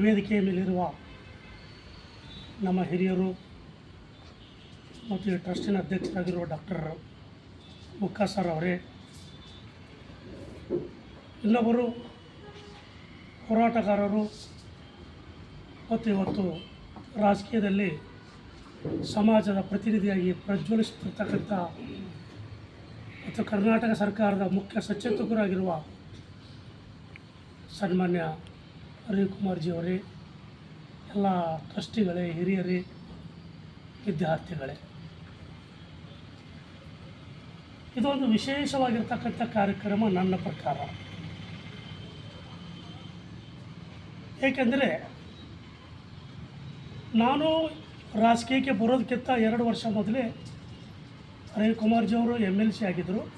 ವೇದಿಕೆಯ ಮೇಲಿರುವ ನಮ್ಮ ಹಿರಿಯರು ಮತ್ತು ಈ ಟ್ರಸ್ಟಿನ ಅಧ್ಯಕ್ಷರಾಗಿರುವ ಡಾಕ್ಟರ್ ಮುಕ್ಕಾ ಸರ್ ಅವರೇ, ಇನ್ನೊಬ್ಬರು ಹೋರಾಟಗಾರರು ಮತ್ತು ಇವತ್ತು ರಾಜಕೀಯದಲ್ಲಿ ಸಮಾಜದ ಪ್ರತಿನಿಧಿಯಾಗಿ ಪ್ರಜ್ವಲಿಸುತ್ತಿರ್ತಕ್ಕಂಥ ಮತ್ತು ಕರ್ನಾಟಕ ಸರ್ಕಾರದ ಮುಖ್ಯ ಸಚೇತಕರಾಗಿರುವ ಸನ್ಮಾನ್ಯ ರವಿಕುಮಾರ್ಜಿ ಅವರೇ ಎಲ್ಲ ಟ್ರಸ್ಟಿಗಳೇ, ಹಿರಿಯರೇ, ವಿದ್ಯಾರ್ಥಿಗಳೇ. ಇದೊಂದು ವಿಶೇಷವಾಗಿರ್ತಕ್ಕಂಥ ಕಾರ್ಯಕ್ರಮ ನನ್ನ ಪ್ರಕಾರ. ಏಕೆಂದರೆ ನಾನು ರಾಜಕೀಯಕ್ಕೆ ಬರೋದಕ್ಕಿಂತ ಎರಡು ವರ್ಷ ಮೊದಲೇ ರವಿಕುಮಾರ್ಜಿ ಅವರು ಎಂ ಎಲ್ ಸಿ ಆಗಿದ್ದರು.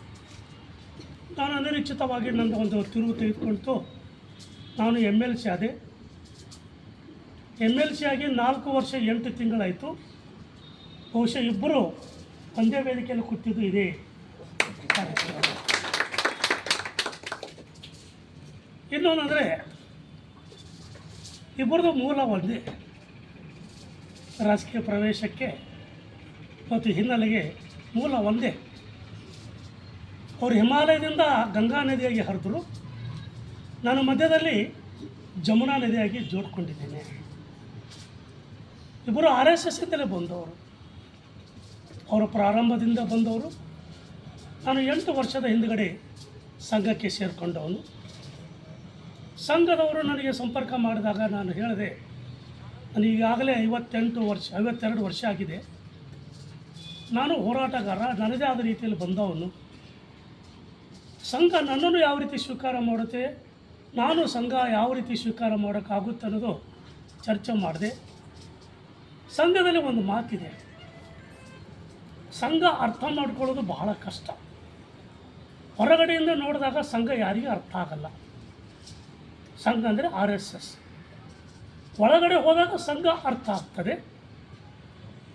ನಾನು ಅನಿರೀಕ್ಷಿತವಾಗಿ ನನ್ನ ಒಂದು ತಿರುವು ತೆಗೆದುಕೊಂಡು ನಾನು ಎಂ ಎಲ್ ಸಿ ಆದೆ ಎಂ ಎಲ್ ಸಿ ಆಗಿ ನಾಲ್ಕು ವರ್ಷ ಎಂಟು ತಿಂಗಳಾಯಿತು. ಬಹುಶಃ ಇಬ್ಬರು ಒಂದೇ ವೇದಿಕೆಯಲ್ಲಿ ಕೂತಿದ್ದು ಇದೆ ಇನ್ನೊಂದಂದರೆ ಇಬ್ಬರದು ಮೂಲ ಒಂದೇ. ರಾಜಕೀಯ ಪ್ರವೇಶಕ್ಕೆ ಮತ್ತು ಹಿನ್ನೆಲೆಗೆ ಮೂಲ ಒಂದೇ. ಅವರು ಹಿಮಾಲಯದಿಂದ ಗಂಗಾ ನದಿಯಾಗಿ ಹರಿದ್ರು. ನಾನು ಮಧ್ಯದಲ್ಲಿ ಜಮುನಾ ನದಿಯಾಗಿ ಜೋಡ್ಕೊಂಡಿದ್ದೇನೆ. ಇಬ್ಬರು ಆರ್ ಎಸ್ ಎಸ್ಸಿಂದಲೇ ಬಂದವರು. ಅವರು ಪ್ರಾರಂಭದಿಂದ ಬಂದವರು. ನಾನು ಎಂಟು ವರ್ಷದ ಹಿಂದುಗಡೆ ಸಂಘಕ್ಕೆ ಸೇರಿಕೊಂಡವನು. ಸಂಘದವರು ನನಗೆ ಸಂಪರ್ಕ ಮಾಡಿದಾಗ ನಾನು ಹೇಳಿದೆ, ನಾನು ಈಗಾಗಲೇ ಐವತ್ತೆಂಟು ವರ್ಷ, ಐವತ್ತೆರಡು ವರ್ಷ ಆಗಿದೆ. ನಾನು ಹೋರಾಟಗಾರ ನನ್ನದೇ ಆದ ರೀತಿಯಲ್ಲಿ ಬಂದವನು. ಸಂಘ ನನ್ನನ್ನು ಯಾವ ರೀತಿ ಸ್ವೀಕಾರ ಮಾಡುತ್ತೆ? ನಾನು ಸಂಘ ಯಾವ ರೀತಿ ಸ್ವೀಕಾರ ಮಾಡೋಕ್ಕಾಗುತ್ತೆ ಅನ್ನೋದು ಚರ್ಚೆ ಮಾಡಿದೆ. ಸಂಘದಲ್ಲಿ ಒಂದು ಮಾತಿದೆ. ಸಂಘ ಅರ್ಥ ಮಾಡ್ಕೊಳ್ಳೋದು ಬಹಳ ಕಷ್ಟ. ಹೊರಗಡೆಯಿಂದ ನೋಡಿದಾಗ ಸಂಘ ಯಾರಿಗೂ ಅರ್ಥ ಆಗಲ್ಲ. ಸಂಘ ಅಂದರೆ ಆರ್ ಎಸ್ ಎಸ್. ಒಳಗಡೆ ಹೋದಾಗ ಸಂಘ ಅರ್ಥ ಆಗ್ತದೆ.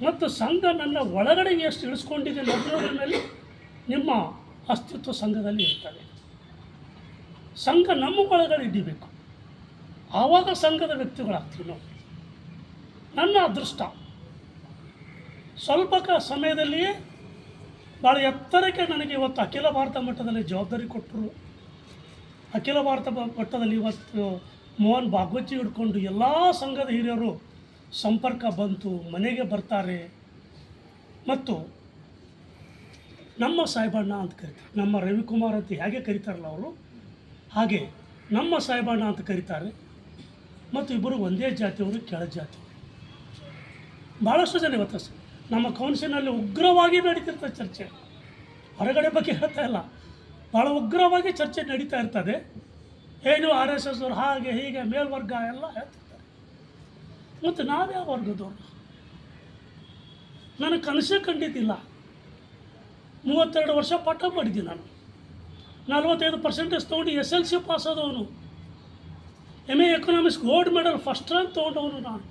ಮತ್ತು ಸಂಘ ನನ್ನ ಒಳಗಡೆ ಎಷ್ಟು ಇಳಿಸ್ಕೊಂಡಿದೆ ಅನ್ನೋದ್ರ ಮೇಲೆ ನಿಮ್ಮ ಅಸ್ತಿತ್ವ ಸಂಘದಲ್ಲಿ ಇರ್ತದೆ. ಸಂಘ ನಮ್ಮ ಒಳಗಡೆ ಹಿಡಿಬೇಕು ಆವಾಗ ಸಂಘದ ವ್ಯಕ್ತಿಗಳಾಗ್ತೀವಿ ನಾವು. ನನ್ನ ಅದೃಷ್ಟ ಸ್ವಲ್ಪ ಕ ಸಮಯದಲ್ಲಿಯೇ ಭಾಳ ಎತ್ತರಕ್ಕೆ ನನಗೆ ಇವತ್ತು ಅಖಿಲ ಭಾರತ ಮಟ್ಟದಲ್ಲಿ ಜವಾಬ್ದಾರಿ ಕೊಟ್ಟರು ಅಖಿಲ ಭಾರತ ಮಟ್ಟದಲ್ಲಿ ಇವತ್ತು ಮೋಹನ್ ಭಾಗವತಿ ಹಿಡ್ಕೊಂಡು ಎಲ್ಲ ಸಂಘದ ಹಿರಿಯರು ಸಂಪರ್ಕ ಬಂತು, ಮನೆಗೆ ಬರ್ತಾರೆ. ಮತ್ತು ನಮ್ಮ ಸಾಹೇಬಣ್ಣ ಅಂತ ಕರಿತಾರೆ, ನಮ್ಮ ರವಿಕುಮಾರ್ ಅಂತ ಹೇಗೆ ಕರೀತಾರಲ್ಲ ಅವರು ಹಾಗೆ ನಮ್ಮ ಸಾಹೇಬಣ್ಣ ಅಂತ ಕರೀತಾರೆ. ಮತ್ತು ಇಬ್ಬರು ಒಂದೇ ಜಾತಿಯವರು ಕೆಳ ಜಾತಿ. ಭಾಳಷ್ಟು ಜನ ಇವತ್ತು ನಮ್ಮ ಕೌನ್ಸಿಲ್ನಲ್ಲಿ ಉಗ್ರವಾಗಿ ನಡೀತಿರ್ತದೆ ಚರ್ಚೆ. ಹೊರಗಡೆ ಬಗ್ಗೆ ಹೇಳ್ತಾ ಇಲ್ಲ. ಭಾಳ ಉಗ್ರವಾಗಿ ಚರ್ಚೆ ನಡೀತಾ ಇರ್ತದೆ. ಏನು ಆರ್ ಎಸ್ ಎಸ್ ಅವ್ರು ಹಾಗೆ ಹೀಗೆ ಮೇಲ್ವರ್ಗ ಎಲ್ಲ ಹೇಳ್ತಿರ್ತಾರೆ. ಮತ್ತು ನಾವ್ಯಾವ ವರ್ಗದವ್ರು? ನನಗೆ ಕನಸೇ ಕಂಡಿದ್ದಿಲ್ಲ. ಮೂವತ್ತೆರಡು ವರ್ಷ ಪಾಠ ಮಾಡಿದ್ದೀನಿ ನಾನು. ನಲ್ವತ್ತೈದು ಪರ್ಸೆಂಟೇಜ್ ತೊಗೊಂಡು ಎಸ್ ಎಲ್ ಸಿ ಪಾಸ್ ಆದವನು. M A economics gold medal first rank ತೊಗೊಂಡವನು ನಾನು.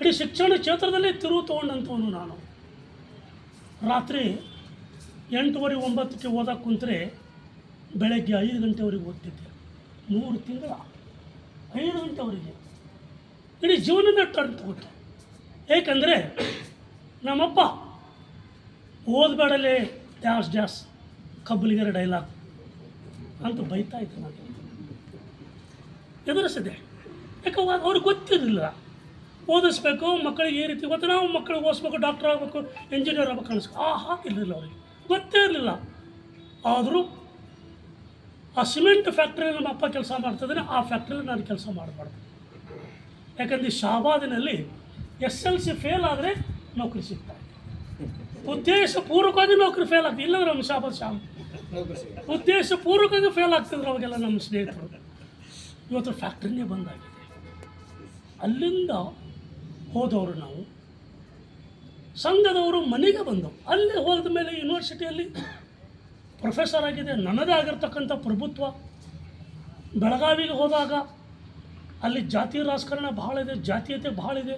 ಇಡೀ ಶಿಕ್ಷಣ ಕ್ಷೇತ್ರದಲ್ಲಿ ತಿರುವು ತೊಗೊಂಡಂಥವನು ನಾನು. ರಾತ್ರಿ ಎಂಟುವರೆ ಒಂಬತ್ತಕ್ಕೆ ಓದಕ್ಕೆ ಕುಂತರೆ ಬೆಳಗ್ಗೆ ಐದು ಗಂಟೆವರೆಗೆ ಓದ್ತಿದ್ದೆ. ಮೂರು ತಿಂಗಳ ಐದು ಗಂಟೆವರೆಗೆ. ಇಡೀ ಜೀವನನೇ ಟರ್ನ್ ತಗೊಟ್ಟೆ ಏಕೆಂದರೆ ನಮ್ಮಪ್ಪ ಓದಬೇಡಲೇ ಡ್ಯಾಸ್ ಡ್ಯಾಸ್ ಕಬ್ಬಲಿಗೆರೆ ಡೈಲಾಗ್ ಅಂತ ಬೈತಾ ಇತ್ತು ನಾನು. ಎದುರಿಸಿದೆ. ಯಾಕೆ ಅವಾಗ ಅವ್ರಿಗೆ ಗೊತ್ತಿರಲಿಲ್ಲ. ಓದಿಸ್ಬೇಕು, ಮಕ್ಕಳಿಗೆ ಈ ರೀತಿ ಗೊತ್ತು, ನಾವು ಮಕ್ಕಳಿಗೆ ಓದಿಸ್ಬೇಕು ಡಾಕ್ಟರ್ ಆಗಬೇಕು ಇಂಜಿನಿಯರ್ ಆಗ್ಬೇಕು ಅನಿಸ್ಬೇಕು ಆ ಇರಲಿಲ್ಲ ಅವರಿಗೆ. ಗೊತ್ತೇ ಇರಲಿಲ್ಲ. ಆದರೂ ಆ ಸಿಮೆಂಟ್ ಫ್ಯಾಕ್ಟ್ರಿಯಲ್ಲಿ ನಮ್ಮ ಅಪ್ಪ ಕೆಲಸ ಮಾಡ್ತಿದ್ರೆ ಆ ಫ್ಯಾಕ್ಟ್ರಿಯಲ್ಲಿ ನಾನು ಕೆಲಸ ಮಾಡಬಾರ್ದು. ಯಾಕಂದ್ರೆ ಶಾಬಾದಿನಲ್ಲಿ ಎಸ್ ಎಲ್ ಸಿ ಫೇಲ್ ಆದರೆ ನೌಕರಿ ಸಿಗ್ತಾರೆ ಉದ್ದೇಶಪೂರ್ವಕವಾಗಿ ನೌಕರಿ ಫೇಲ್ ಆಗ್ತದೆ. ಇಲ್ಲದ್ರೆ ನಮ್ಮ ಶಾಬಾದ್ ಶಾಮ್ ಉದ್ದೇಶಪೂರ್ವಕವಾಗಿ ಫೇಲ್ ಆಗ್ತಿದ್ರು ಅವಾಗೆಲ್ಲ ನಮ್ಮ ಸ್ನೇಹಿತರು. ಇವತ್ತು ಫ್ಯಾಕ್ಟ್ರಿನೇ ಬಂದಾಗಿದೆ ಅಲ್ಲಿಂದ ಹೋದವರು ನಾವು. ಸಂಘದವರು ಮನೆಗೆ ಬಂದವು. ಅಲ್ಲಿ ಹೋದ ಮೇಲೆ ಯೂನಿವರ್ಸಿಟಿಯಲ್ಲಿ ಪ್ರೊಫೆಸರ್ ಆಗಿದೆ. ನನ್ನದೇ ಆಗಿರ್ತಕ್ಕಂಥ ಪ್ರಭುತ್ವ. ಬೆಳಗಾವಿಗೆ ಹೋದಾಗ ಅಲ್ಲಿ ಜಾತಿ ರಾಜಕಾರಣ ಭಾಳ ಇದೆ, ಜಾತೀಯತೆ ಭಾಳ ಇದೆ.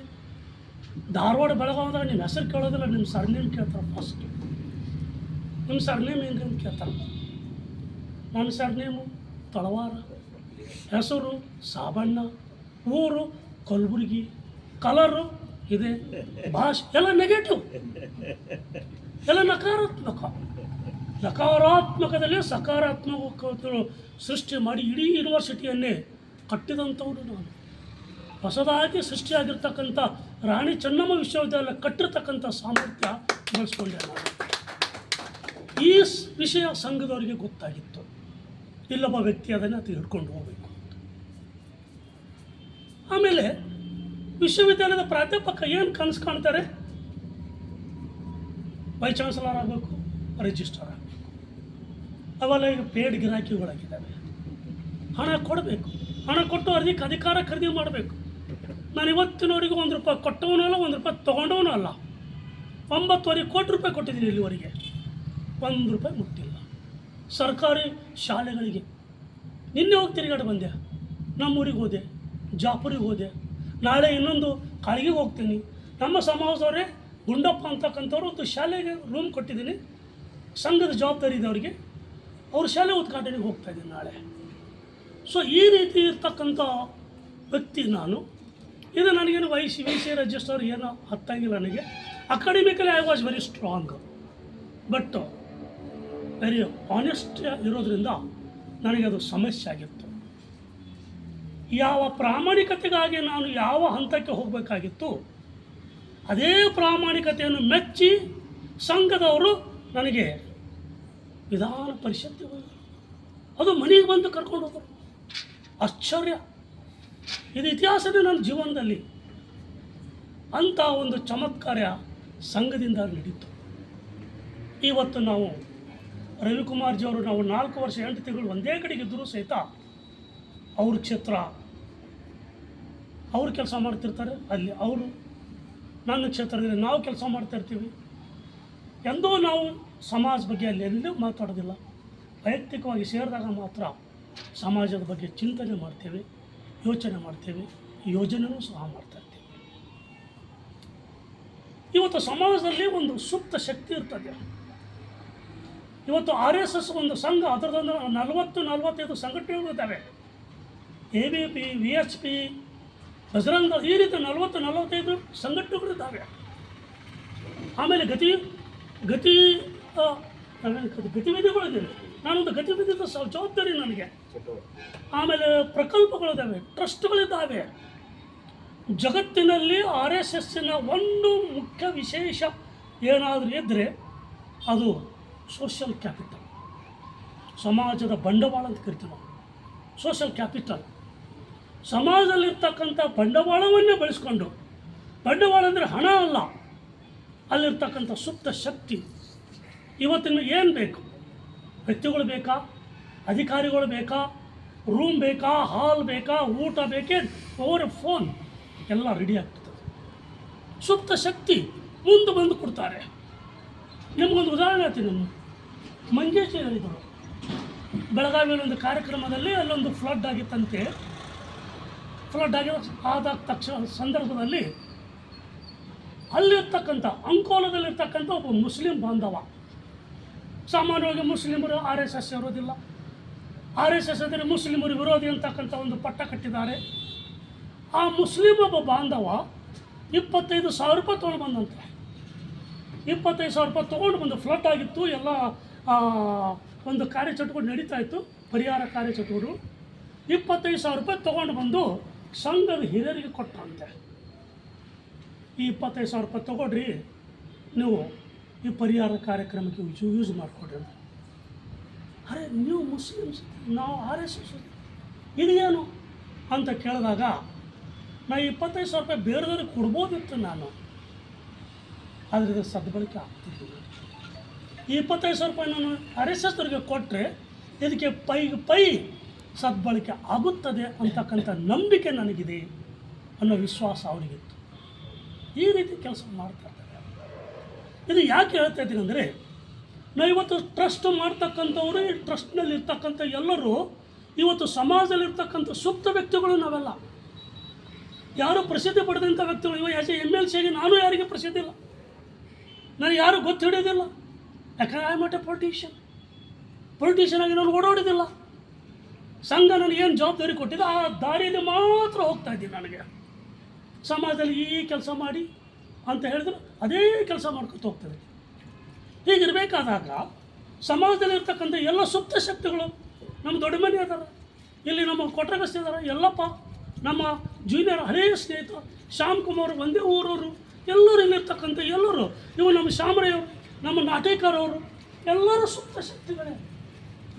ಧಾರವಾಡ ಬೆಳಗಾವಿದಾಗ ನಿಮ್ಮ ಹೆಸರು ಕೇಳೋದಿಲ್ಲ, ನಿಮ್ಮ ಸರ್ನೇಮ್ ಕೇಳ್ತಾರೆ ಫಸ್ಟ್ ನಿಮ್ಮ ಸರ್ನೇಮ್ ಏನು ಅಂತ ಕೇಳ್ತಾರೆ. ನನ್ನ ಸರ್ನೇಮು ತಳವಾರ, ಹೆಸರು ಸಾಬಣ್ಣ, ಊರು ಕಲಬುರಗಿ, ಕಲರು ಇದೆ ಭಾಷೆ, ಎಲ್ಲ ನೆಗೆಟಿವ್ ಎಲ್ಲ ನಕಾರಾತ್ಮಕ. ನಕಾರಾತ್ಮಕದಲ್ಲೇ ಸಕಾರಾತ್ಮಕ ಸೃಷ್ಟಿ ಮಾಡಿ ಇಡೀ ಯೂನಿವರ್ಸಿಟಿಯನ್ನೇ ಕಟ್ಟಿದಂಥವ್ರು ನಾನು. ಹೊಸದಾಗಿ ಸೃಷ್ಟಿಯಾಗಿರ್ತಕ್ಕಂಥ ರಾಣಿ ಚೆನ್ನಮ್ಮ ವಿಶ್ವವಿದ್ಯಾಲಯ ಕಟ್ಟಿರ್ತಕ್ಕಂಥ ಸಾಮರ್ಥ್ಯ ಬೆಳೆಸ್ಕೊಂಡೆ ನಾನು. ಈ ವಿಷಯ ಸಂಘದವರಿಗೆ ಗೊತ್ತಾಗಿತ್ತು. ಇಲ್ಲೊಬ್ಬ ವ್ಯಕ್ತಿ ಅದನ್ನು ತಿಳ್ಕೊಂಡು ಹೋಗಬೇಕು ಅಂತ. ಆಮೇಲೆ ವಿಶ್ವವಿದ್ಯಾಲಯದ ಪ್ರಾಧ್ಯಾಪಕ ಏನು ಕನಸು ಕಾಣ್ತಾರೆ? ವೈ ಚಾನ್ಸಲರ್ ಆಗಬೇಕು ರಿಜಿಸ್ಟರ್ ಆಗಬೇಕು. ಅವೆಲ್ಲ ಈಗ ಪೇಡ್ ಗಿರಾಕಿಗಳಾಗಿದ್ದಾವೆ ಹಣ ಕೊಡಬೇಕು. ಹಣ ಕೊಟ್ಟು ಅದಕ್ಕೆ ಅಧಿಕಾರ ಖರೀದಿ ಮಾಡಬೇಕು. ನಾನು ಇವತ್ತಿನವರೆಗೂ ಒಂದು ರೂಪಾಯಿ ಕೊಟ್ಟವನು ಅಲ್ಲ, ಒಂದು ರೂಪಾಯಿ ತೊಗೊಂಡವನೂ ಅಲ್ಲ. ಒಂಬತ್ತುವರೆ ಕೋಟಿ ರೂಪಾಯಿ ಕೊಟ್ಟಿದ್ದೀನಿ ಇಲ್ಲಿವರೆಗೆ. ಒಂದು ರೂಪಾಯಿ ಮುಟ್ಟಿಲ್ಲ. ಸರ್ಕಾರಿ ಶಾಲೆಗಳಿಗೆ. ನಿನ್ನೆ ಹೋಗಿ ತಿರುಗಾಡಿ ಬಂದೆ. ನಮ್ಮೂರಿಗೆ ಹೋದೆ, ಜಾಪುರಿಗೆ ಹೋದೆ. ನಾಳೆ ಇನ್ನೊಂದು ಕಾಳಿಗೆ ಹೋಗ್ತೀನಿ. ನಮ್ಮ ಸಮಾಜದವರೇ ಗುಂಡಪ್ಪ ಅಂತಕ್ಕಂಥವ್ರು ಒಂದು ಶಾಲೆಗೆ ರೂಮ್ ಕೊಟ್ಟಿದ್ದೀನಿ. ಸಂಘದ ಜವಾಬ್ದಾರಿ ಅವರಿಗೆ. ಅವ್ರ ಶಾಲೆ ಉದ್ಘಾಟನೆಗೆ ಹೋಗ್ತಾ ಇದ್ದೀನಿ ನಾಳೆ. ಸೊ ಈ ರೀತಿ ಇರ್ತಕ್ಕಂಥ ವ್ಯಕ್ತಿ ನಾನು. ಇದು ನನಗೇನು Y C V C register ಏನೋ ಹತ್ತಾಗಿಲ್ಲ ನನಗೆ. Academically I was very strong but very honest ಇರೋದರಿಂದ ನನಗೆ ಅದು ಸಮಸ್ಯೆ ಆಗಿತ್ತು. ಯಾವ ಪ್ರಾಮಾಣಿಕತೆಗಾಗಿ ನಾನು ಯಾವ ಹಂತಕ್ಕೆ ಹೋಗಬೇಕಾಗಿತ್ತು, ಅದೇ ಪ್ರಾಮಾಣಿಕತೆಯನ್ನು ಮೆಚ್ಚಿ ಸಂಘದವರು ನನಗೆ ವಿಧಾನ ಪರಿಷತ್ತಿಗೆ ಅದು ಮನೆಗೆ ಬಂದು ಕರ್ಕೊಂಡು ಹೋದರು. ಆಶ್ಚರ್ಯ. ಇದು ಇತಿಹಾಸವೇ ನನ್ನ ಜೀವನದಲ್ಲಿ. ಅಂಥ ಒಂದು ಚಮತ್ಕಾರ ಸಂಘದಿಂದ ನಡೀತು ಇವತ್ತು ನಾವು ರವಿಕುಮಾರ್ಜಿಯವರು ನಾವು ನಾಲ್ಕು ವರ್ಷ ಎಂಟು ತಿಂಗಳು ಒಂದೇ ಕಡೆ ಇದ್ದರೂ ಸಹಿತ ಅವ್ರ ಕ್ಷೇತ್ರ, ಅವರು ಕೆಲಸ ಮಾಡ್ತಿರ್ತಾರೆ, ಅಲ್ಲಿ ಅವರು ನನ್ನ ಕ್ಷೇತ್ರದಲ್ಲಿ ನಾವು ಕೆಲಸ ಮಾಡ್ತಾ ಇರ್ತೀವಿ. ಎಂದೂ ನಾವು ಸಮಾಜ ಬಗ್ಗೆ ಅಲ್ಲಿ ಎಲ್ಲೂ ಮಾತಾಡೋದಿಲ್ಲ. ವೈಯಕ್ತಿಕವಾಗಿ ಸೇರಿದಾಗ ಮಾತ್ರ ಸಮಾಜದ ಬಗ್ಗೆ ಚಿಂತನೆ ಮಾಡ್ತೇವೆ, ಯೋಚನೆ ಮಾಡ್ತೇವೆ ಯೋಜನೆಯೂ ಸಹ ಮಾಡ್ತಾ ಇರ್ತೀವಿ. ಇವತ್ತು ಸಮಾಜದಲ್ಲಿ ಒಂದು ಸುಪ್ತ ಶಕ್ತಿ ಇರ್ತದೆ. ಇವತ್ತು ಆರ್ ಎಸ್ ಎಸ್ ಒಂದು ಸಂಘ, ಅದರದೊಂದು ನಲವತ್ತು, ನಲವತ್ತೈದು ಸಂಘಟನೆಗಳಿದ್ದಾವೆ A B P, V H P Bajrang ಈ ರೀತಿ ನಲವತ್ತು, ನಲವತ್ತೈದು ಸಂಘಟನೆಗಳಿದ್ದಾವೆ ಆಮೇಲೆ ಗತಿ ಗತಿ ಗತಿವಿಧಿಗಳಿದ್ದಾವೆ ನಾನೊಂದು ಗತಿವಿಧಿದ ಸ- ಜವಾಬ್ದಾರಿ ನನಗೆ. ಆಮೇಲೆ ಪ್ರಕಲ್ಪಗಳಿದ್ದಾವೆ ಟ್ರಸ್ಟ್ಗಳಿದ್ದಾವೆ ಜಗತ್ತಿನಲ್ಲಿ ಆರ್ ಎಸ್ ಎಸ್ಸಿನ ಒಂದು ಮುಖ್ಯ ವಿಶೇಷ ಏನಾದರೂ ಇದ್ದರೆ ಅದು ಸೋಷಿಯಲ್ ಕ್ಯಾಪಿಟಲ್. ಸಮಾಜದ ಬಂಡವಾಳ ಅಂತ ಕರಿತೀವಿ ನಾವು. Social capital. ಸಮಾಜದಲ್ಲಿರ್ತಕ್ಕಂಥ ಬಂಡವಾಳವನ್ನೇ ಬಳಸ್ಕೊಂಡು, ಬಂಡವಾಳ ಅಂದರೆ ಹಣ ಅಲ್ಲ, ಅಲ್ಲಿರ್ತಕ್ಕಂಥ ಸುಪ್ತ ಶಕ್ತಿ. ಇವತ್ತಿನ ಏನು ಬೇಕು? ವ್ಯಕ್ತಿಗಳು ಬೇಕಾ? ಅಧಿಕಾರಿಗಳು ಬೇಕಾ? ರೂಮ್ ಬೇಕಾ? ಹಾಲ್ ಬೇಕಾ? ಊಟ ಬೇಕೇ? Over phone. ಎಲ್ಲ ರೆಡಿ ಆಗ್ತದೆ. ಸುಪ್ತ ಶಕ್ತಿ ಮುಂದೆ ಬಂದು ಕೊಡ್ತಾರೆ. ನಿಮಗೊಂದು ಉದಾಹರಣೆ ಹೇಳ್ತೀನಿ ನಾನು. ಮಂಜೇಶ್ ಹೇಳಿದರು ಬೆಳಗಾವಿಯಲ್ಲಿ ಒಂದು ಕಾರ್ಯಕ್ರಮದಲ್ಲಿ ಅಲ್ಲೊಂದು ಫ್ಲಡ್ ಆಗಿತ್ತಂತೆ. ಫ್ಲಡ್ ಆಗಿರೋ ಆದ ತಕ್ಷಣ ಸಂದರ್ಭದಲ್ಲಿ ಅಲ್ಲಿರ್ತಕ್ಕಂಥ, ಅಂಕೋಲದಲ್ಲಿರ್ತಕ್ಕಂಥ ಒಬ್ಬ ಮುಸ್ಲಿಂ ಬಾಂಧವ. ಸಾಮಾನ್ಯವಾಗಿ ಮುಸ್ಲಿಮರು ಆರ್ ಎಸ್ ಎಸ್ ಇರೋದಿಲ್ಲ ಆರ್ ಎಸ್ ಎಸ್ ಅಂದರೆ ಮುಸ್ಲಿಮರು ವಿರೋಧಿ ಅಂತಕ್ಕಂಥ ಒಂದು ಪಟ್ಟ ಕಟ್ಟಿದ್ದಾರೆ. ಆ ಮುಸ್ಲಿಂ ಒಬ್ಬ ಬಾಂಧವ ಇಪ್ಪತ್ತೈದು ಸಾವಿರ ರೂಪಾಯಿ ತೊಗೊಂಡು ಬಂದಂತೆ. ಇಪ್ಪತ್ತೈದು ಸಾವಿರ ರೂಪಾಯಿ ತೊಗೊಂಡು ಬಂದು ಫ್ಲಡ್ ಆಗಿತ್ತು. ಎಲ್ಲ ಒಂದು ಕಾರ್ಯಚಟುವಟಿಕೆ ನಡೀತಾ ಇತ್ತು, ಪರಿಹಾರ ಕಾರ್ಯಚಟುವಟಿಕೆಗಳು ಇಪ್ಪತ್ತೈದು ಸಾವಿರ ರೂಪಾಯಿ ತೊಗೊಂಡು ಬಂದು ಸಂಘದ ಹಿರಿಯರಿಗೆ ಕೊಟ್ಟಂತೆ. ಈ ಇಪ್ಪತ್ತೈದು ಸಾವಿರ ರೂಪಾಯಿ ತೊಗೊಡ್ರಿ ನೀವು ಈ ಪರಿಹಾರ ಕಾರ್ಯಕ್ರಮಕ್ಕೆ ಯೂಸ್ ಯೂಸ್ ಮಾಡಿಕೊಡ್ರಿ ಅಂತ. ಅರೆ, ನೀವು ಮುಸ್ಲಿಮ್ಸ್ ನಾವು ಆರ್ ಎಸ್ ಎಸ್ ಇದೇನು ಅಂತ ಕೇಳಿದಾಗ, ನಾ ಇಪ್ಪತ್ತೈದು ಸಾವಿರ ರೂಪಾಯಿ ಬೇರೆದವ್ರಿಗೆ ಕೊಡ್ಬೋದಿತ್ತು ನಾನು. ಆದರೆ ಸದ್ಬಳಕೆ ಆಗ್ತಿರ್ಲಿಲ್ಲ. ಈ ಇಪ್ಪತ್ತೈದು ಸಾವಿರ ರೂಪಾಯಿ ನಾನು ಆರ್ ಎಸ್ ಎಸ್ನವ್ರಿಗೆ ಕೊಟ್ಟರೆ ಇದಕ್ಕೆ ಪೈ ಪೈ ಸದ್ಬಳಕೆ ಆಗುತ್ತದೆ ಅಂತಕ್ಕಂಥ ನಂಬಿಕೆ ನನಗಿದೆ ಅನ್ನೋ ವಿಶ್ವಾಸ ಅವರಿಗಿತ್ತು. ಈ ರೀತಿ ಕೆಲಸ ಮಾಡ್ತಾ ಇದ್ದಾರೆ. ಇದು ಯಾಕೆ ಹೇಳ್ತಾ ಇದ್ದೀನಿ ಅಂದರೆ, ನಾವು ಇವತ್ತು ಟ್ರಸ್ಟ್ ಮಾಡ್ತಕ್ಕಂಥವ್ರು, ಈ ಟ್ರಸ್ಟ್ನಲ್ಲಿ ಇರ್ತಕ್ಕಂಥ ಎಲ್ಲರೂ ಇವತ್ತು ಸಮಾಜದಲ್ಲಿರ್ತಕ್ಕಂಥ ಸುಪ್ತ ವ್ಯಕ್ತಿಗಳು ನಾವೆಲ್ಲ. ಯಾರು ಪ್ರಸಿದ್ಧಿ ಪಡೆದಂಥ ವ್ಯಕ್ತಿಗಳು ಇವ ಯಾಜೆ ಎಂ ಎಲ್ ಸಿಗೆ ನಾನು ಯಾರಿಗೆ ಪ್ರಸಿದ್ಧಿ ಇಲ್ಲ. ನನಗೆ ಯಾರು ಗೊತ್ತಿಡೋದಿಲ್ಲ ಯಾಕಂದರೆ ಐ ಮಟ್ ಎ ಪೊಲಿಟಿಷಿಯನ್ ಪೊಲಿಟಿಷಿಯನ್ ಆಗಿ ನಾನು ಓಡಾಡೋದಿಲ್ಲ ಸಂಘ ನನಗೆ ಏನು ಜವಾಬ್ದಾರಿ ಕೊಟ್ಟಿದೆ, ಆ ದಾರಿಯಲ್ಲಿ ಮಾತ್ರ ಹೋಗ್ತಾ ಇದ್ದೀನಿ ನನಗೆ. ಸಮಾಜದಲ್ಲಿ ಈ ಕೆಲಸ ಮಾಡಿ ಅಂತ ಹೇಳಿದ್ರೆ ಅದೇ ಕೆಲಸ ಮಾಡ್ಕೊತ ಹೋಗ್ತದೆ ಹೀಗಿರಬೇಕಾದಾಗ ಸಮಾಜದಲ್ಲಿರ್ತಕ್ಕಂಥ ಎಲ್ಲ ಸುಪ್ತ ಶಕ್ತಿಗಳು ನಮ್ಮ ದೊಡ್ಡ ಮನೆ ಅದಾರ, ಇಲ್ಲಿ ನಮ್ಮ ಕೊಟ್ರಗಸ್ತಿ ಇದ್ದಾರೆ ಎಲ್ಲಪ್ಪ, ನಮ್ಮ ಜೂನಿಯರ್ ಹಳೆಯ ಸ್ನೇಹಿತರು ಶ್ಯಾಮ್ ಕುಮಾರ್, ಒಂದೇ ಊರವರು, ಎಲ್ಲರೂ ಇಲ್ಲಿರ್ತಕ್ಕಂಥ ಎಲ್ಲರೂ ಇವು ನಮ್ಮ ಶಾಮರೆಯವರು ನಮ್ಮ ನಾಟೇಕರವರು ಎಲ್ಲರೂ ಸುಪ್ತ ಶಕ್ತಿಗಳೇ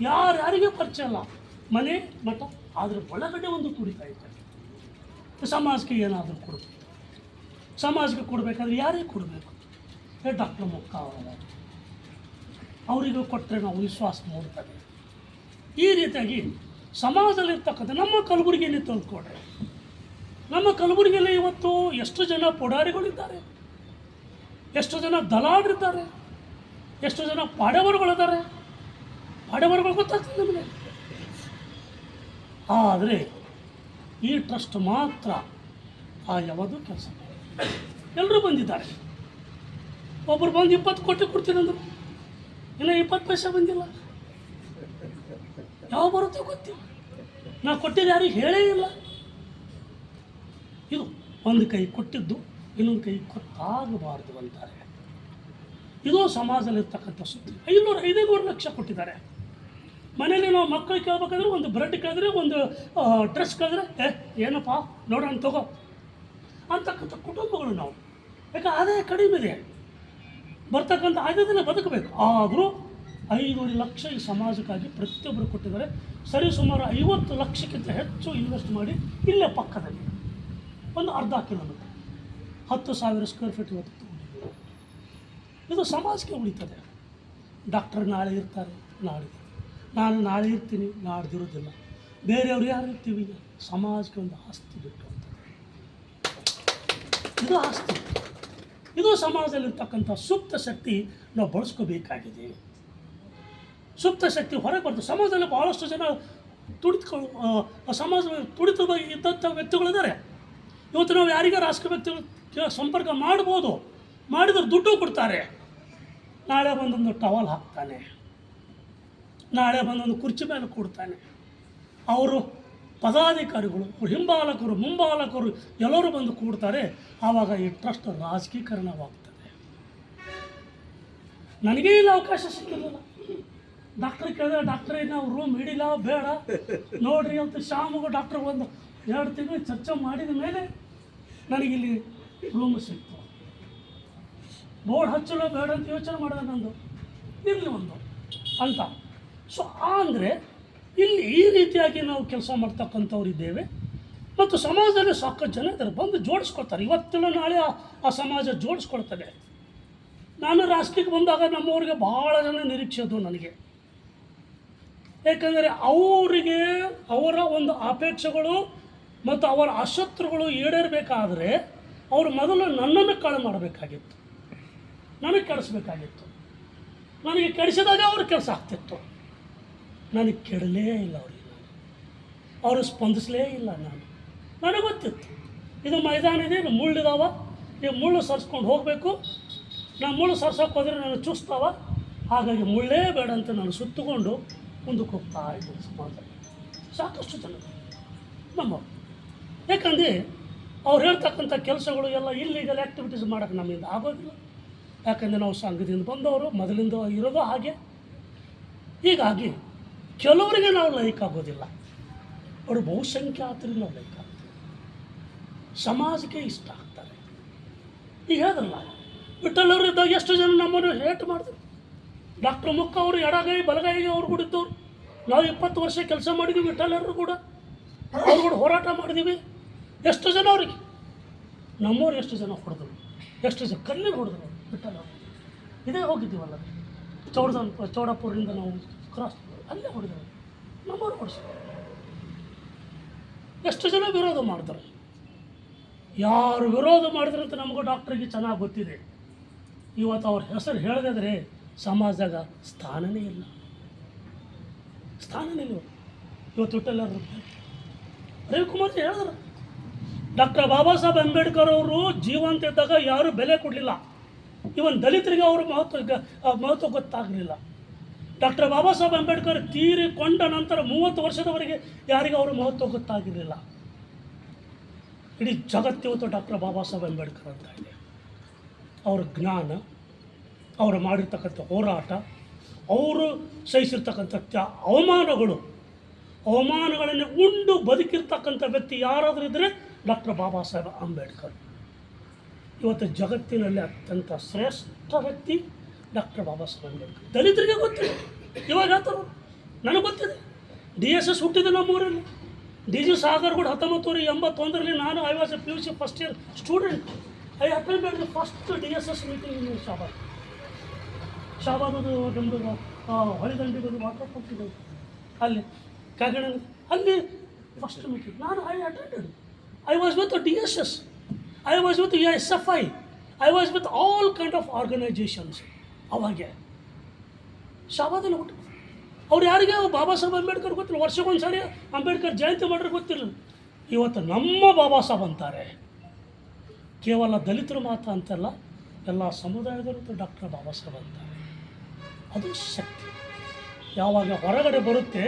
ಯಾರ್ಯಾರಿಗೆ ಪರಿಚಯ ಇಲ್ಲ. ಮನೆ, ಮಠ ಅದ್ರ ಒಳಗಡೆ ಒಂದು ಕುಡಿತಾ ಇದ್ದಾರೆ. ಸಮಾಜಕ್ಕೆ ಏನಾದರೂ ಕೊಡಬೇಕು. ಸಮಾಜಕ್ಕೆ ಕೊಡಬೇಕಾದ್ರೆ ಯಾರಿಗೆ ಕೊಡಬೇಕು? ಹೇ ಡಾಕ್ಟರ್ ಮುಕ್ಕ ಅವರ ಅವರಿಗೂ ಕೊಟ್ಟರೆ ನಾವು ವಿಶ್ವಾಸ ಮೂಡ್ತದೆ. ಈ ರೀತಿಯಾಗಿ ಸಮಾಜದಲ್ಲಿರ್ತಕ್ಕಂಥ ನಮ್ಮ ಕಲಬುರಗಿಯಲ್ಲಿ ತಂದುಕೊಡ್ರಿ. ನಮ್ಮ ಕಲಬುರಗಿಯಲ್ಲಿ ಇವತ್ತು ಎಷ್ಟು ಜನ ಪುಡಾರಿಗಳಿದ್ದಾರೆ? ಎಷ್ಟು ಜನ ದಲಾಳರಿದ್ದಾರೆ ಎಷ್ಟು ಜನ ಪಾಡವರುಗಳಿದ್ದಾರೆ ಪಾಡವರುಗಳು ಗೊತ್ತಾಗ್ತದೆ ನಮಗೆ. ಆದರೆ ಈ ಟ್ರಸ್ಟ್ ಮಾತ್ರ ಆ ಯಾವುದು ಕೆಲಸ. ಎಲ್ಲರೂ ಬಂದಿದ್ದಾರೆ. ಒಬ್ಬರು ಬಂದು ಇಪ್ಪತ್ತು ಕೋಟಿ ಕೊಡ್ತೀನಿ ಅಂದರು. ಇನ್ನು ಇಪ್ಪತ್ತು ಪೈಸೆ ಬಂದಿಲ್ಲ. ಯಾವ ಬರುತ್ತೆ ಗೊತ್ತಿಲ್ಲ ನಾ ಕೊಟ್ಟಿದ್ದು ಯಾರಿಗೆ ಹೇಳೇ ಇಲ್ಲ. ಇದು ಒಂದು ಕೈ ಕೊಟ್ಟಿದ್ದು, ಇನ್ನೊಂದು ಕೈ ಕೊಟ್ಟಾಗಬಾರ್ದು ಅಂತಾರೆ. ಇದು ಸಮಾಜದಲ್ಲಿರ್ತಕ್ಕಂಥ ಸುದ್ದಿ. ಐನೂರು ಐದೈನೂರು ಲಕ್ಷ ಕೊಟ್ಟಿದ್ದಾರೆ. ಮನೇಲಿ ನಾವು ಮಕ್ಕಳು ಕೇಳ್ಬೇಕಾದ್ರೆ ಒಂದು ಬ್ರೆಡ್ ಕೇಳಿದ್ರೆ ಒಂದು ಡ್ರೆಸ್ ಕೇಳಿದ್ರೆ, ಏ, ಏನಪ್ಪ? ನೋಡೋಣ, ತಗೋ. ಅಂತಕ್ಕಂಥ ಕುಟುಂಬಗಳು ನಾವು. ಯಾಕೆ? ಆದಾಯ ಕಡಿಮೆ ಇದೆ. ಬರ್ತಕ್ಕಂಥ ಆದಾಯದಲ್ಲೇ ಬದುಕಬೇಕು. ಆದರೂ ಐನೂರು ಲಕ್ಷ ಈ ಸಮಾಜಕ್ಕಾಗಿ ಪ್ರತಿಯೊಬ್ಬರು ಕೊಟ್ಟಿದ್ದಾರೆ. ಸರಿ, ಸುಮಾರು ಐವತ್ತು ಲಕ್ಷಕ್ಕಿಂತ ಹೆಚ್ಚು ಇನ್ವೆಸ್ಟ್ ಮಾಡಿ ಇಲ್ಲೇ ಪಕ್ಕದಲ್ಲಿ. ಒಂದು ಅರ್ಧ ಕಿಲೋಮೀಟರ್ ಹತ್ತು ಸಾವಿರ ಸ್ಕ್ವೇರ್ ಫೀಟ್ ಇವತ್ತು. ಇದು ಸಮಾಜಕ್ಕೆ ಉಳಿತದೆ. ಡಾಕ್ಟರ್ ನಾಳೆ ಇರ್ತಾರೆ ನಾಡಿದ ನಾನು ನಾಳೆ ಇರ್ತೀನಿ, ನಾಡ್ದಿರೋದಿಲ್ಲ. ಬೇರೆಯವ್ರು ಯಾರು ಇರ್ತೀವಿ? ಸಮಾಜಕ್ಕೆ ಒಂದು ಆಸ್ತಿ ಬಿಟ್ಟು ಇದು ಆಸ್ತಿ. ಇದು ಸಮಾಜದಲ್ಲಿರ್ತಕ್ಕಂಥ ಸುಪ್ತ ಶಕ್ತಿ ನಾವು ಬಳಸ್ಕೋಬೇಕಾಗಿದೆ. ಸುಪ್ತ ಶಕ್ತಿ ಹೊರಗೆ ಬರ್ತದೆ. ಸಮಾಜದಲ್ಲಿ ಭಾಳಷ್ಟು ಜನ ತುಡಿದುಕೊಳ್ಳು ಸಮಾಜ ತುಡಿತದ ಇದ್ದಂಥ ವ್ಯಕ್ತಿಗಳಿದ್ದಾರೆ. ಇವತ್ತು ನಾವು ಯಾರಿಗಾರು ರಾಜಕೀಯ ವ್ಯಕ್ತಿಗಳು ಸಂಪರ್ಕ ಮಾಡ್ಬೋದು. ಮಾಡಿದ್ರೆ ದುಡ್ಡು ಕೊಡ್ತಾರೆ. ನಾಳೆ ಬಂದೊಂದು ಟವಲ್ ಹಾಕ್ತಾನೆ. ನಾಳೆ ಬಂದೊಂದು ಕುರ್ಚಿ ಮೇಲೆ ಕೊಡ್ತಾನೆ. ಅವರು ಪದಾಧಿಕಾರಿಗಳು, ಹಿಂಬಾಲಕರು, ಮುಂಬಾಲಕರು ಎಲ್ಲರೂ ಬಂದು ಕೂಡ್ತಾರೆ. ಆವಾಗ ಈ ಟ್ರಸ್ಟ್ ರಾಜಕೀಕರಣವಾಗ್ತದೆ. ನನಗೇ ಇಲ್ಲ ಅವಕಾಶ ಸಿಕ್ಕಿರಲಿಲ್ಲ. ಡಾಕ್ಟರ್ ಕೇಳಿದ್ರೆ ಡಾಕ್ಟರ್ ನಾವು ರೂಮ್ ಹಿಡಿಲ್ಲ ಬೇಡ. ನೋಡ್ರಿ ಅಂತ ಶಾಮಗೂ ಡಾಕ್ಟ್ರ್ ಒಂದು ಎರಡು ತಿಂಗಳು ಚರ್ಚೆ ಮಾಡಿದ ಮೇಲೆ ನನಗಿಲ್ಲಿ ರೂಮ್ ಸಿಕ್ತು. ಬೋರ್ಡ್ ಹಚ್ಚಲು ಬೇಡ ಅಂತ ಯೋಚನೆ ಮಾಡಿದೆ ನಂದು ಇರಲಿ ಒಂದು ಅಂತ. ಸೊ ಅಂದರೆ ಇಲ್ಲಿ ಈ ರೀತಿಯಾಗಿ ನಾವು ಕೆಲಸ ಮಾಡ್ತಕ್ಕಂಥವ್ರು ಇದ್ದೇವೆ. ಮತ್ತು ಸಮಾಜದಲ್ಲಿ ಸಾಕಷ್ಟು ಜನ ಇದ್ದಾರೆ, ಬಂದು ಜೋಡಿಸ್ಕೊಳ್ತಾರೆ. ಇವತ್ತಿನ ನಾಳೆ ಆ- ಸಮಾಜ ಜೋಡಿಸ್ಕೊಳ್ತದೆ. ನಾನು ರಾಷ್ಟ್ರಕ್ಕೆ ಬಂದಾಗ ನಮ್ಮವ್ರಿಗೆ ಭಾಳ ಜನ ನಿರೀಕ್ಷೆ ಅದು ನನಗೆ. ಏಕೆಂದರೆ ಅವರಿಗೆ ಅವರ ಒಂದು ಅಪೇಕ್ಷೆಗಳು ಮತ್ತು ಅವರ ಅಶತ್ರುಗಳು ಈಡೇರಬೇಕಾದ್ರೆ ಅವರು ಮೊದಲು ನನ್ನನ್ನು ಕಾಳು ಮಾಡಬೇಕಾಗಿತ್ತು. ನನಗೆ ಕೆಡಿಸ್ಬೇಕಾಗಿತ್ತು ನನಗೆ ಕೆಡಿಸಿದಾಗ ಅವ್ರ ಕೆಲಸ ಆಗ್ತಿತ್ತು. ನನಗೆ ಕೆಡಲೇ ಇಲ್ಲ ಅವರಿಗೆ ಅವರು ಸ್ಪಂದಿಸಲೇ ಇಲ್ಲ ನಾನು. ನನಗೆ ಗೊತ್ತಿತ್ತು. ಇದು ಮೈದಾನ ಇದೆ, ಇದು ಮುಳ್ಳಿದಾವ ಈ ಮುಳ್ಳು ಸರಿಸ್ಕೊಂಡು ಹೋಗಬೇಕು. ನಾನು ಮುಳ್ಳು ಸರ್ಸೋಕೆ ಹೋದರೆ ನಾನು ಚುಸ್ತಾವ ಹಾಗಾಗಿ ಮುಳ್ಳೇ ಬೇಡ ಅಂತ ನಾನು ಸುತ್ತಕೊಂಡು ಮುಂದಕ್ಕೆ ಹೋಗ್ತಾ ಇದ್ದೀನಿ ಸಾಕಷ್ಟು ಜನ ನಮ್ಮ ಯಾಕಂದರೆ ಅವ್ರು ಹೇಳ್ತಕ್ಕಂಥ ಕೆಲಸಗಳು ಎಲ್ಲ ಇಲ್ಲಿಗಲ್ ಆ್ಯಕ್ಟಿವಿಟೀಸ್ ಮಾಡೋಕ್ಕೆ ನಮ್ಮಿಂದ ಆಗೋದಿಲ್ಲ. ಯಾಕಂದರೆ ನಾವು ಸಂಘದಿಂದ ಬಂದವರು, ಮೊದಲಿಂದ ಇರೋದು ಹಾಗೆ. ಹೀಗಾಗಿ ಕೆಲವರಿಗೆ ನಾವು ಲೈಕ್ ಆಗೋದಿಲ್ಲ. ಅವರು ಬಹುಸಂಖ್ಯಾತರಿಗೆ ನಾವು ಲೈಕ್ ಆಗ್ತೀವಿ ಸಮಾಜಕ್ಕೆ ಇಷ್ಟ ಆಗ್ತಾರೆ. ಈಗ ವಿಠಲರು ಇದ್ದಾಗ ಎಷ್ಟು ಜನ ನಮ್ಮನ್ನು ಹೇಟ್ ಮಾಡಿದ್ರು. ಡಾಕ್ಟರ್ ಮುಕ್ಕ ಅವರು ಎಡಗೈ ಬಲಗೈಗೆ ಅವ್ರು ಕೂಡ ಇದ್ದವ್ರು. ನಾವು ಇಪ್ಪತ್ತು ವರ್ಷ ಕೆಲಸ ಮಾಡಿದ್ವಿ ವಿಠಲರು ಕೂಡ. ಅವ್ರು ಕೂಡ ಹೋರಾಟ ಮಾಡಿದ್ದೀವಿ ಎಷ್ಟು ಜನ ಅವ್ರಿಗೆ? ನಮ್ಮವ್ರು ಎಷ್ಟು ಜನ ಹೊಡೆದ್ರು? ಎಷ್ಟು ಜನ ಕಲ್ಲಿಗೆ ಹೊಡೆದ್ರು? ವಿಠಲ ನಾವು ಇದೇ ಹೋಗಿದ್ದೀವಲ್ಲ? ಚೌಡ ಚೌಡಪುರದಿಂದ ನಾವು ಕ್ರಾಸ್ ಅಲ್ಲೇ ಹೊಡೆದವು ನಮ್ಮವ್ರು ಹೊಡೆಸಿದ್ರು. ಎಷ್ಟು ಜನ ವಿರೋಧ ಮಾಡ್ತಾರೆ? ಯಾರು ವಿರೋಧ ಮಾಡಿದ್ರು ಅಂತ ನಮಗೂ ಡಾಕ್ಟ್ರಿಗೆ ಚೆನ್ನಾಗಿ ಗೊತ್ತಿದೆ. ಇವತ್ತು ಅವ್ರ ಹೆಸರು ಹೇಳದಿದ್ರೆ ಸಮಾಜದಾಗ ಸ್ಥಾನನೇ ಇಲ್ಲ. ಸ್ಥಾನನೇ ಇಲ್ಲ. ಇವತ್ತು ಹುಟ್ಟಲ್ಲಾದ್ರು ರವಿಕುಮಾರ್ ಹೇಳಿದ್ರು. ಡಾಕ್ಟರ್ ಬಾಬಾ ಸಾಹೇಬ್ ಅಂಬೇಡ್ಕರ್ ಅವರು ಜೀವಂತ ಇದ್ದಾಗ ಯಾರೂ ಬೆಲೆ ಕೊಡಲಿಲ್ಲ. ಇವನ್ ದಲಿತರಿಗೆ ಅವರ ಮಹತ್ವ ಮಹತ್ವ ಗೊತ್ತಾಗಲಿಲ್ಲ. ಡಾಕ್ಟರ್ ಬಾಬಾ ಸಾಹೇಬ್ ಅಂಬೇಡ್ಕರ್ ತೀರಿಕೊಂಡ ನಂತರ ಮೂವತ್ತು ವರ್ಷದವರೆಗೆ ಯಾರಿಗೂ ಅವರ ಮಹತ್ವ ಗೊತ್ತಾಗಿರಲಿಲ್ಲ? ಇಡೀ ಜಗತ್ತಿವತ್ತು ಡಾಕ್ಟರ್ ಬಾಬಾ ಸಾಹೇಬ್ ಅಂಬೇಡ್ಕರ್ ಅಂತ ಇದೆ. ಅವರ ಜ್ಞಾನ, ಅವರು ಮಾಡಿರ್ತಕ್ಕಂಥ ಹೋರಾಟ, ಅವರು ಸಹಿಸಿರ್ತಕ್ಕಂಥ ಅವಮಾನಗಳು, ಅವಮಾನಗಳನ್ನು ಉಂಡು ಬದುಕಿರ್ತಕ್ಕಂಥ ವ್ಯಕ್ತಿ ಯಾರಾದರೂ ಇದ್ದರೆ ಡಾಕ್ಟರ್ ಬಾಬಾ ಸಾಹೇಬ್ ಅಂಬೇಡ್ಕರ್. ಇವತ್ತು ಜಗತ್ತಿನಲ್ಲಿ ಅತ್ಯಂತ ಶ್ರೇಷ್ಠ ವ್ಯಕ್ತಿ ಡಾಕ್ಟರ್ ಬಾಬಾ ಸಾಹೇಬ್ ಅಂಬೇಡ್ಕರ್. ದಲಿತರಿಗೆ ಗೊತ್ತಿದೆ ಇವಾಗ ಹೇಳ್ತಾರೆ ನನಗೆ ಗೊತ್ತಿದೆ. ಡಿ ಎಸ್ ಎಸ್ ಹುಟ್ಟಿದೆ ನಮ್ಮೂರಲ್ಲಿ ಡಿ ಜಿ ಸಾಗರ್ ಕೂಡ ಹತ್ತೊಂಬತ್ತೂರಿ ಎಂಬತ್ತೊಂದರಲ್ಲಿ ನಾನು I was A P U C first year student I attended the first D S S meeting in Shabad ಶಾಬಾದದು ನಮ್ಮದು ಹೊಳೆದಂಡಿಗೊಂದು ವಾಟರ್ ಪಂಪ್ ಅಲ್ಲಿ ಕಾಗಣ ಅಲ್ಲಿ ಫಸ್ಟ್ ಮೀಟಿಂಗ್ ನಾನು I attended I was with D S S. I was with S F I I was with all kind of organisations ಅವಾಗೆ. ಶಾಬಾದಲ್ಲಿ ಹುಟ್ಟು. ಅವ್ರು ಯಾರಿಗೆ? ಬಾಬಾ ಸಾಹೇಬ್ ಅಂಬೇಡ್ಕರ್ ಗೊತ್ತಿಲ್ಲ. ವರ್ಷಕ್ಕೊಂದು ಸಾರಿ ಅಂಬೇಡ್ಕರ್ ಜಯಂತಿ ಮಾಡ್ರೆ ಗೊತ್ತಿಲ್ಲ ಇವತ್ತು ನಮ್ಮ ಬಾಬಾ ಸಾಹೇಬ್ ಅಂತಾರೆ. ಕೇವಲ ದಲಿತರು ಮಾತ್ರ ಅಂತಲ್ಲ, ಎಲ್ಲ ಸಮುದಾಯದವರು ಡಾಕ್ಟರ್ ಬಾಬಾ ಸಾಹೇಬ್ ಅಂತಾರೆ. ಅದು ಶಕ್ತಿ. ಯಾವಾಗ ಹೊರಗಡೆ ಬರುತ್ತೆ